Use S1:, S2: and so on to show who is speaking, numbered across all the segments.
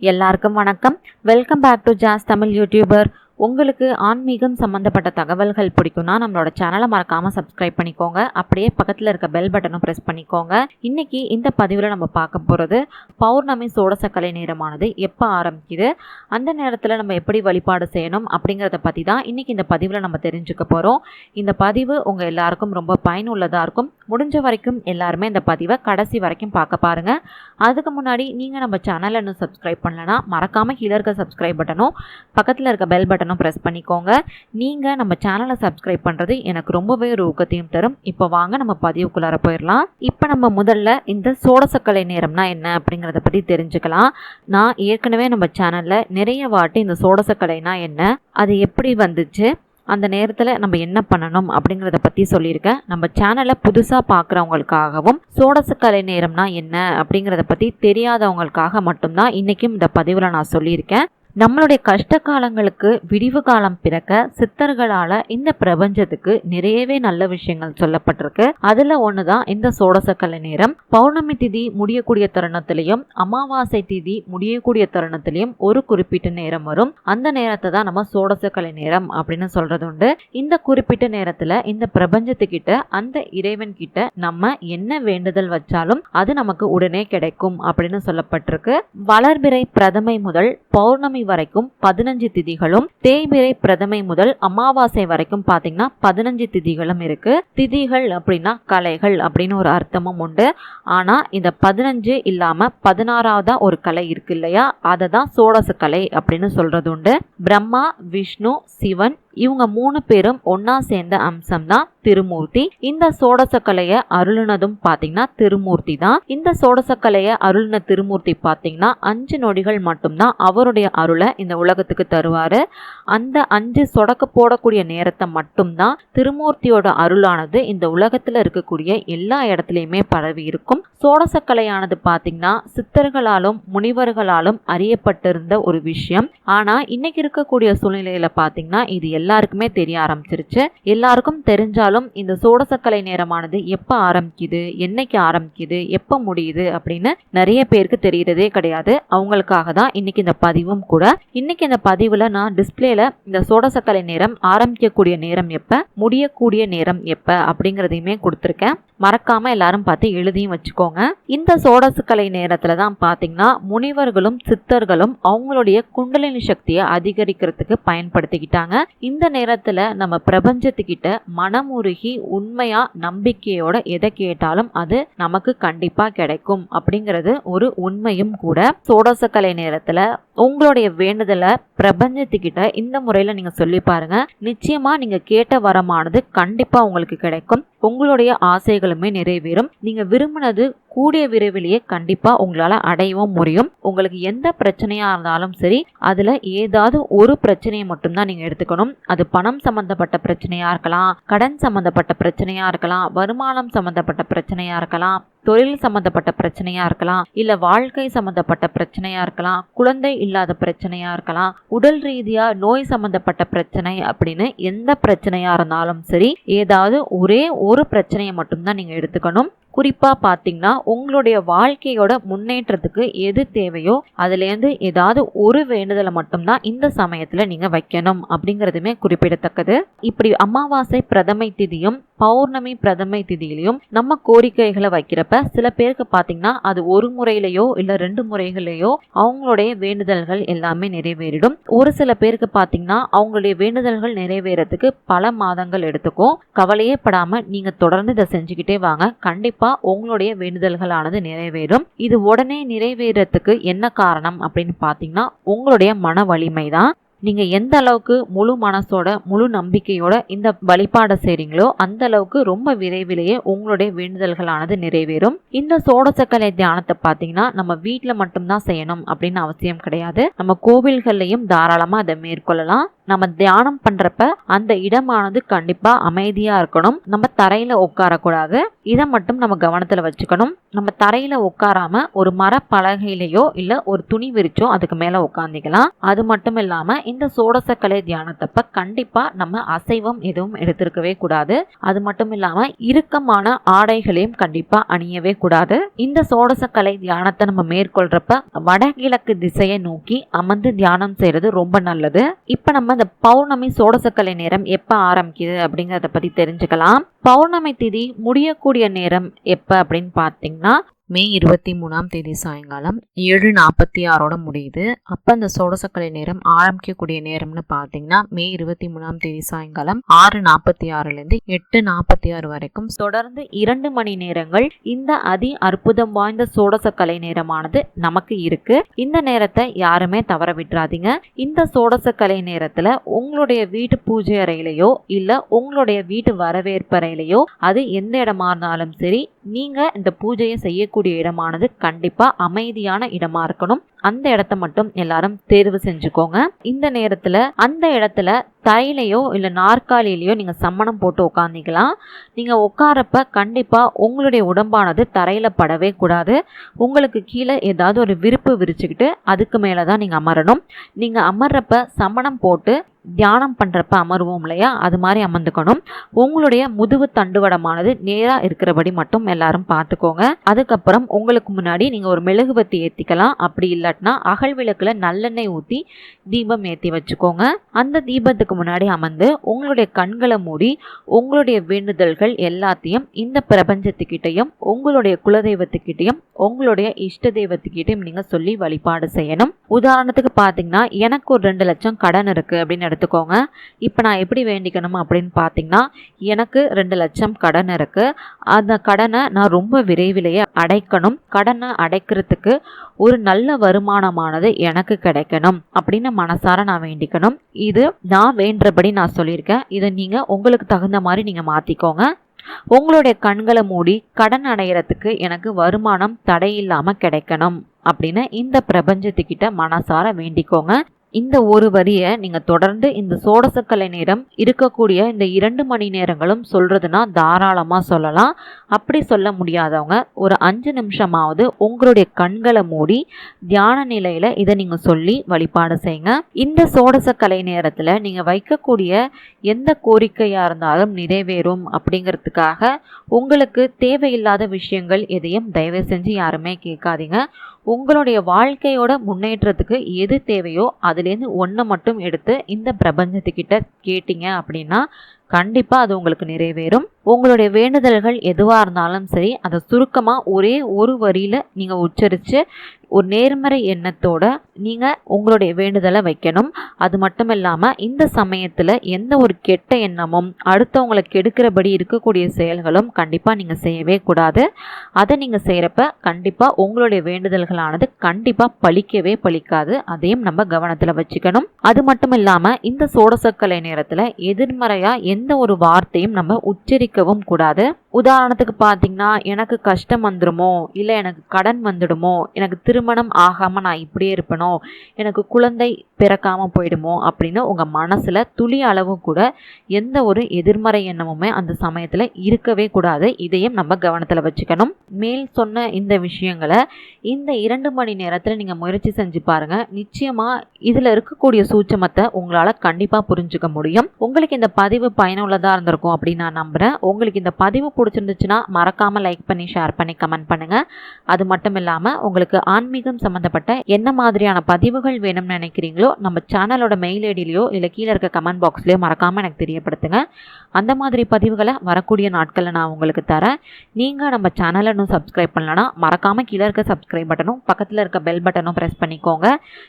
S1: எல்லாருக்கும் வணக்கம். Welcome back to Jazz Tamil YouTuber உங்களுக்கு ஆன்மீகம் சம்மந்தப்பட்ட தகவல்கள் பிடிக்கும்னா நம்மளோட சேனலை மறக்காமல் சப்ஸ்கிரைப் பண்ணிக்கோங்க. அப்படியே பக்கத்தில் இருக்க பெல் பட்டனும் ப்ரெஸ் பண்ணிக்கோங்க. இன்றைக்கி இந்த பதிவில் நம்ம பார்க்க போகிறது பௌர்ணமி சோடசக்கலை நேரமானது எப்போ ஆரம்பிக்குது? அந்த நேரத்தில் நம்ம எப்படி வழிபாடு செய்யணும் அப்படிங்கிறத பற்றி தான் இன்னைக்கு இந்த பதிவில் நம்ம தெரிஞ்சுக்க போகிறோம் இந்த பதிவு உங்கள் எல்லாருக்கும் ரொம்ப பயனுள்ளதாக இருக்கும். முடிஞ்ச வரைக்கும் எல்லாருமே இந்த பதிவை கடைசி வரைக்கும் பார்க்க பாருங்கள் அதுக்கு முன்னாடி நீங்கள் நம்ம சேனலை இன்னும் சப்ஸ்கிரைப் பண்ணலனா மறக்காமல் கீழே இருக்க சப்ஸ்கிரைப் பட்டனும் பக்கத்தில் இருக்க பெல் பட்டன் பட்டனும் ப்ரெஸ் பண்ணிக்கோங்க. நீங்கள் நம்ம சேனலை சப்ஸ்கிரைப் பண்ணுறது எனக்கு ரொம்பவே ஒரு ஊக்கத்தையும் தரும். இப்போ வாங்க நம்ம பதிவுக்குள்ளார போயிடலாம். இப்போ நம்ம முதல்ல இந்த சோடசக்கலை நேரம்னா என்ன அப்படிங்கிறத பற்றி தெரிஞ்சுக்கலாம். நான் ஏற்கனவே நம்ம சேனலில் நிறைய வாட்டி இந்த சோடசக்கலைனா என்ன அது எப்படி வந்துச்சு அந்த நேரத்தில் நம்ம என்ன பண்ணணும் அப்படிங்கிறத பற்றி சொல்லியிருக்கேன். நம்ம சேனலை புதுசாக பார்க்குறவங்களுக்காகவும் சோடசக்கலை நேரம்னா என்ன அப்படிங்கிறத பற்றி தெரியாதவங்களுக்காக மட்டும்தான் இன்றைக்கும் இந்த பதிவில் நான் சொல்லியிருக்கேன். நம்மளுடைய கஷ்ட காலங்களுக்கு விடிவு காலம் பிறக்க சித்தர்களால இந்த பிரபஞ்சத்துக்கு நிறையவே நல்ல விஷயங்கள் சொல்லப்பட்டிருக்கு. அதுல ஒண்ணுதான் தான் இந்த சோடசக்கலை நேரம். பௌர்ணமி திதி முடியக்கூடிய தருணத்திலையும் அமாவாசை திதி முடியக்கூடிய தருணத்திலையும் ஒரு குறிப்பிட்ட நேரம் வரும். அந்த நேரத்தை தான் நம்ம சோடசக்கலை நேரம் அப்படின்னு சொல்றது உண்டு. இந்த குறிப்பிட்ட நேரத்துல இந்த பிரபஞ்சத்துக்கிட்ட அந்த இறைவன் கிட்ட நம்ம என்ன வேண்டுதல் வச்சாலும் அது நமக்கு உடனே கிடைக்கும் அப்படின்னு சொல்லப்பட்டிருக்கு. வளர்பிறை பிரதமை முதல் பௌர்ணமி வரைக்கும் பதினஞ்சு திதிகளும் தேய்பிரை பிரதமை முதல் அமாவாசை வரைக்கும் பாத்தீங்கன்னா பதினஞ்சு திதிகளும் இருக்கு. திதிகள் அப்படின்னா கலைகள் அப்படின்னு ஒரு அர்த்தமும் உண்டு. ஆனா இந்த பதினஞ்சு இல்லாம பதினாறாவதா ஒரு கலை இருக்கு இல்லையா? அதை தான் சோடச கலை அப்படின்னு சொல்றது உண்டு. பிரம்மா விஷ்ணு சிவன் இவங்க மூணு பேரும் ஒன்னா சேர்ந்த அம்சம் தான் திருமூர்த்தி. இந்த சோடசக்கலையை அருளினதும் பாத்தீங்கன்னா திருமூர்த்தி தான் இந்த சோடசக்கலையை அருளின திருமூர்த்தி பாத்தீங்கன்னா அஞ்சு நொடிகள் மட்டும்தான் அவருடைய அருளை இந்த உலகத்துக்கு தருவாரு. அந்த அஞ்சு சொடக்க போடக்கூடிய நேரத்தை மட்டும்தான் திருமூர்த்தியோட அருளானது இந்த உலகத்துல இருக்கக்கூடிய எல்லா இடத்துலையுமே பரவி இருக்கும். சோடசக்கலையானது பாத்தீங்கன்னா சித்தர்களாலும் முனிவர்களாலும் அறியப்பட்டிருந்த ஒரு விஷயம். ஆனா இன்னைக்கு இருக்கக்கூடிய சூழ்நிலையில பாத்தீங்கன்னா இது எல்லாருக்குமே தெரிய ஆரம்பிச்சிருச்சு. எல்லாருக்கும் தெரிஞ்சாலும் இந்த சோடசக்கலை நேரமானது எப்போ ஆரம்பிக்குது என்னைக்கு ஆரம்பிக்குது எப்போ முடியுது அப்படின்னு நிறைய பேருக்கு தெரியறதே கிடையாது. அவங்களுக்காக தான் இன்னைக்கு இந்த பதிவும் கூட. இன்னைக்கு இந்த பதிவில் நான் டிஸ்பிளேல இந்த சோடசக்கலை நேரம் ஆரம்பிக்கக்கூடிய நேரம் எப்போ முடியக்கூடிய நேரம் எப்போ அப்படிங்கிறதையுமே கொடுத்துருக்கேன். மறக்காம எல்லாரும் பார்த்து எழுதியும் வச்சுக்கோங்க. இந்த சோடசக்கலை நேரத்துல தான் பாத்தீங்கன்னா முனிவர்களும் சித்தர்களும் அவங்களுடைய குண்டலினி சக்தியை அதிகரிக்கிறதுக்கு பயன்படுத்திக்கிட்டாங்க. இந்த இந்த நேரத்தில் நம்ம பிரபஞ்சத்துக்கிட்ட மனமுருகி உண்மையாக நம்பிக்கையோட எதை கேட்டாலும் அது நமக்கு கண்டிப்பாக கிடைக்கும் அப்படிங்கிறது ஒரு உண்மையும் கூட. சோடசக்கலை நேரத்தில் உங்களுடைய வேண்டுதலை பிரபஞ்சத்துக்கிட்ட இந்த முறையில் நீங்கள் சொல்லி பாருங்க. நிச்சயமாக நீங்கள் கேட்ட வரமானது கண்டிப்பாக உங்களுக்கு கிடைக்கும். உங்களுடைய ஆசைகளுமே நிறைவேறும். நீங்கள் விரும்பினது கூடிய விரைவிலேயே கண்டிப்பாக உங்களால் அடையவும் முடியும். உங்களுக்கு எந்த பிரச்சனையாக இருந்தாலும் சரி அதில் ஏதாவது ஒரு பிரச்சனையை மட்டும்தான் நீங்கள் எடுத்துக்கணும். அது பணம் சம்மந்தப்பட்ட பிரச்சனையாக இருக்கலாம் கடன் சம்மந்தப்பட்ட பிரச்சனையாக இருக்கலாம் வருமானம் சம்மந்தப்பட்ட பிரச்சனையாக இருக்கலாம் தொழில் சம்மந்தப்பட்ட பிரச்சனையா இருக்கலாம் இல்ல வாழ்க்கை சம்மந்தப்பட்ட பிரச்சனையா இருக்கலாம் குழந்தை இல்லாத பிரச்சனையா இருக்கலாம் உடல் ரீதியா நோய் சம்மந்தப்பட்ட பிரச்சனை அப்படின்னு எந்த பிரச்சனையா இருந்தாலும் சரி ஏதாவது ஒரே ஒரு பிரச்சனையை மட்டும்தான் நீங்க எடுத்துக்கணும். குறிப்பாக பார்த்தீங்கன்னா உங்களுடைய வாழ்க்கையோட முன்னேற்றத்துக்கு எது தேவையோ அதுலேருந்து ஏதாவது ஒரு வேண்டுதலை மட்டும்தான் இந்த சமயத்தில் நீங்கள் வைக்கணும் அப்படிங்கிறதுமே குறிப்பிடத்தக்கது. இப்படி அமாவாசை பிரதமை திதியும் பௌர்ணமி பிரதமை திதியிலையும் நம்ம கோரிக்கைகளை வைக்கிறப்ப சில பேருக்கு பார்த்தீங்கன்னா அது ஒரு முறையிலையோ இல்லை ரெண்டு முறைகளையோ அவங்களுடைய வேண்டுதல்கள் எல்லாமே நிறைவேறிடும். ஒரு சில பேருக்கு பார்த்தீங்கன்னா அவங்களுடைய வேண்டுதல்கள் நிறைவேறதுக்கு பல மாதங்கள் எடுத்துக்கும். கவலையே படாமல் நீங்கள் தொடர்ந்து இதை செஞ்சுக்கிட்டே வாங்க. கண்டிப்பாக கண்டிப்பா உங்களுடைய வேண்டுதல்களானது நிறைவேறும். இது உடனே நிறைவேறதுக்கு என்ன காரணம் அப்படின்னு பார்த்தீங்கன்னா உங்களுடைய மன வலிமை தான் நீங்கள் எந்த அளவுக்கு முழு மனசோட முழு நம்பிக்கையோட இந்த வழிபாடை செய்கிறீங்களோ அந்த அளவுக்கு ரொம்ப விரைவிலேயே உங்களுடைய வேண்டுதல்களானது நிறைவேறும். இந்த சோடசக்கலை தியானத்தை பார்த்தீங்கன்னா நம்ம வீட்டில் மட்டும்தான் செய்யணும் அப்படின்னு அவசியம் கிடையாது. நம்ம கோவில்கள்லையும் தாராளமாக அதை மேற்கொள்ளலாம். நம்ம தியானம் பண்ணுறப்ப அந்த இடமானது கண்டிப்பாக அமைதியாக இருக்கணும். நம்ம தரையில் உட்காரக்கூடாது. இதை மட்டும் நம்ம கவனத்தில் வச்சுக்கணும். நம்ம தரையில் உட்காராம ஒரு மரப்பலகையிலையோ இல்லை ஒரு துணி விரிச்சோ அதுக்கு மேலே உட்காந்துக்கலாம் அது மட்டும் இல்லாமல் இந்த சோடசக்கலை தியானத்தப்ப கண்டிப்பா நம்ம அசைவம் எதுவும் எடுத்திருக்கவே கூடாது. அது மட்டும் இல்லாம இறுக்கமான ஆடைகளையும் கண்டிப்பா அணியவே கூடாது. இந்த சோடசக்கலை தியானத்தை நம்ம மேற்கொள்றப்ப வடகிழக்கு திசையை நோக்கி அமர்ந்து தியானம் செய்யறது ரொம்ப நல்லது. இப்ப நம்ம இந்த பௌர்ணமி சோடசக்கலை நேரம் எப்ப ஆரம்பிக்குது அப்படிங்கறத பத்தி தெரிஞ்சுக்கலாம். பௌர்ணமி திதி முடியக்கூடிய நேரம் எப்ப அப்படின்னு பார்த்தீங்கன்னா மே இருபத்தி மூணாம் தேதி சாயங்காலம் ஏழு நாற்பத்தி ஆறோட முடியுது. அப்போ அந்த சோடசக்கலை நேரம் ஆரம்பிக்கக்கூடிய நேரம்னு பார்த்தீங்கன்னா மே இருபத்தி மூணாம் தேதி சாயங்காலம் ஆறு நாற்பத்தி ஆறுலேருந்து எட்டு நாற்பத்தி ஆறு வரைக்கும். தொடர்ந்து இரண்டு மணி நேரங்கள் இந்த அதி அற்புதம் வாய்ந்த சோடசக்கலை நேரமானது நமக்கு இருக்கு. இந்த நேரத்தை யாருமே தவற விட்டுறாதீங்க இந்த சோடசக்கலை நேரத்தில் உங்களுடைய வீட்டு பூஜை அறையிலையோ இல்லை உங்களுடைய வீட்டு வரவேற்பறையிலையோ அது எந்த இடமா இருந்தாலும் சரி நீங்கள் இந்த பூஜையை இருக்கக்கூடிய இடமானது கண்டிப்பா அமைதியான இடமா இருக்கணும். அந்த இடத்த மட்டும் எல்லாரும் தேர்வு செஞ்சுக்கோங்க. இந்த நேரத்துல அந்த இடத்துல தைலையோ இல்ல நாற்காலியிலையோ நீங்க சம்மணம் போட்டு உட்காந்திக்கலாம் நீங்க உட்காரப்ப கண்டிப்பா உங்களுடைய உடம்பானது தரையில படவே கூடாது. உங்களுக்கு கீழே ஏதாவது ஒரு விருப்பு விரிச்சுக்கிட்டு அதுக்கு மேலதான் நீங்க அமரணும். நீங்க அமர்றப்ப சம்மணம் போட்டு தியானம் பண்ணுறப்ப அமருவோம் இல்லையா? அது மாதிரி அமர்ந்துக்கணும். உங்களுடைய முதுகு தண்டுவடமானது நேராக இருக்கிறபடி மட்டும் எல்லாரும் பார்த்துக்கோங்க. அதுக்கப்புறம் உங்களுக்கு முன்னாடி நீங்கள் ஒரு மெழுகுபத்தி ஏற்றிக்கலாம் அப்படி இல்லாட்டினா அகல் விளக்கில் நல்லெண்ணெய் ஊற்றி தீபம் ஏற்றி வச்சுக்கோங்க. அந்த தீபத்துக்கு முன்னாடி அமர்ந்து உங்களுடைய கண்களை மூடி உங்களுடைய வேண்டுதல்கள் எல்லாத்தையும் இந்த பிரபஞ்சத்துக்கிட்டையும் உங்களுடைய குலதெய்வத்துக்கிட்டையும் உங்களுடைய இஷ்ட தெய்வத்துக்கிட்டையும் நீங்கள் சொல்லி வழிபாடு செய்யணும். உதாரணத்துக்கு பார்த்தீங்கன்னா எனக்கு ஒரு ரெண்டு லட்சம் கடன் இருக்குது அப்படின்னு எடுத்துக்கோங்க. இப்போ நான் எப்படி வேண்டிக்கணும் அப்படின்னு பார்த்தீங்கன்னா எனக்கு ரெண்டு லட்சம் கடன் இருக்குது அந்த கடனை நான் ரொம்ப விரைவிலேயே அடைக்கணும். கடனை அடைக்கிறதுக்கு ஒரு நல்ல வருமானமானது எனக்கு கிடைக்கணும் அப்படின்னு மனசார நான் வேண்டிக்கணும். இது நான் வேண்டபடி நான் சொல்லியிருக்கேன். இதை நீங்கள் உங்களுக்கு தகுந்த மாதிரி நீங்கள் மாற்றிக்கோங்க உங்களுடைய கண்களை மூடி கடன் அடையிறதுக்கு எனக்கு வருமானம் தடையில்லாமல் கிடைக்கணும் அப்படின்னு இந்த பிரபஞ்சத்துக்கிட்ட மனசார வேண்டிக்கோங்க. இந்த ஒரு வரியை நீங்கள் தொடர்ந்து இந்த சோடசக்கலை நேரம் இருக்கக்கூடிய இந்த இரண்டு மணி நேரங்களும் சொல்கிறதுனா தாராளமாக சொல்லலாம். அப்படி சொல்ல முடியாதவங்க ஒரு அஞ்சு நிமிஷமாவது உங்களுடைய கண்களை மூடி தியான நிலையில் இதை நீங்கள் சொல்லி வழிபாடு செய்யுங்க. இந்த சோடச கலை நேரத்தில் நீங்கள் வைக்கக்கூடிய எந்த கோரிக்கையாக இருந்தாலும் நிறைவேறும் அப்படிங்கிறதுக்காக உங்களுக்கு தேவையில்லாத விஷயங்கள் எதையும் தயவு செஞ்சு யாருமே கேட்காதீங்க. உங்களுடைய வாழ்க்கையோட முன்னேற்றத்துக்கு எது தேவையோ அதுலேருந்து ஒன்றை மட்டும் எடுத்து இந்த பிரபஞ்சத்துக்கிட்ட கேட்டீங்க அப்படின்னா கண்டிப்பாக அது உங்களுக்கு நிறைவேறும். உங்களுடைய வேண்டுதல்கள் எதுவாக இருந்தாலும் சரி அதை சுருக்கமாக ஒரே ஒரு வரியில் நீங்கள் உச்சரித்து ஒரு நேர்மறை எண்ணத்தோட நீங்கள் உங்களுடைய வேண்டுதலை வைக்கணும். அது மட்டும் இல்லாமல் இந்த சமயத்தில் எந்த ஒரு கெட்ட எண்ணமும் அடுத்தவங்களை கெடுக்கிறபடி இருக்கக்கூடிய செயல்களும் கண்டிப்பாக நீங்கள் செய்யவே கூடாது. அதை நீங்கள் செய்கிறப்ப கண்டிப்பாக உங்களுடைய வேண்டுதல்களானது கண்டிப்பாக பழிக்கவே பழிக்காது. அதையும் நம்ம கவனத்தில் வச்சுக்கணும். அது மட்டும் இல்லாமல் இந்த சோடசக்கலை நேரத்தில் எதிர்மறையாக எந்த ஒரு வார்த்தையும் நம்ம உச்சரிக்கவும் கூடாது. உதாரணத்துக்கு பார்த்தீங்கன்னா எனக்கு கஷ்டம் வந்துடுமோ இல்லை எனக்கு கடன் வந்துடுமோ எனக்கு திருமணம் ஆகாமல் நான் இப்படியே இருப்பனோ எனக்கு குழந்தை பிறக்காமல் போயிடுமோ அப்படின்னு உங்கள் மனசில் துளி அளவு கூட எந்த ஒரு எதிர்மறை எண்ணமுமே அந்த சமயத்தில் இருக்கவே கூடாது. இதையும் நம்ம கவனத்தில் வச்சுக்கணும். மேல் சொன்ன இந்த விஷயங்களை இந்த இரண்டு மணி நேரத்தில் நீங்கள் முயற்சி செஞ்சு பாருங்கள் நிச்சயமாக இதில் இருக்கக்கூடிய சூட்சமத்தை உங்களால் கண்டிப்பாக புரிஞ்சுக்க முடியும். உங்களுக்கு இந்த பதிவு பயனுள்ளதாக இருந்திருக்கும் அப்படின்னு நான் நம்புகிறேன் உங்களுக்கு இந்த பதிவு பிடிச்சிருந்துச்சுன்னா மறக்காமல் லைக் பண்ணி ஷேர் பண்ணி கமெண்ட் பண்ணுங்கள் அது மட்டும் இல்லாமல் உங்களுக்கு ஆன்மீகம் சம்மந்தப்பட்ட என்ன மாதிரியான பதிவுகள் வேணும்னு நினைக்கிறீங்களோ நம்ம சேனலோட மெயில் ஐடியிலையோ இல்லை கீழே இருக்க கமெண்ட் பாக்ஸ்லையோ மறக்காமல் எனக்கு தெரியப்படுத்துங்க. அந்த மாதிரி பதிவுகளை வரக்கூடிய நாட்களில் நான் உங்களுக்கு தரேன். நீங்கள் நம்ம சேனலை இன்னும் சப்ஸ்கிரைப் பண்ணலன்னா மறக்காமல் கீழே இருக்க சப்ஸ்கிரைப் பட்டனும் பக்கத்தில் இருக்க பெல் பட்டனும் ப்ரெஸ் பண்ணிக்கோங்க.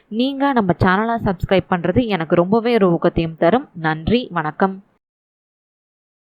S1: நீங்கள் நம்ம சேனலை சப்ஸ்கிரைப் பண்ணுறது எனக்கு ரொம்பவே ஒரு ஊக்கத்தையும் தரும். நன்றி வணக்கம்.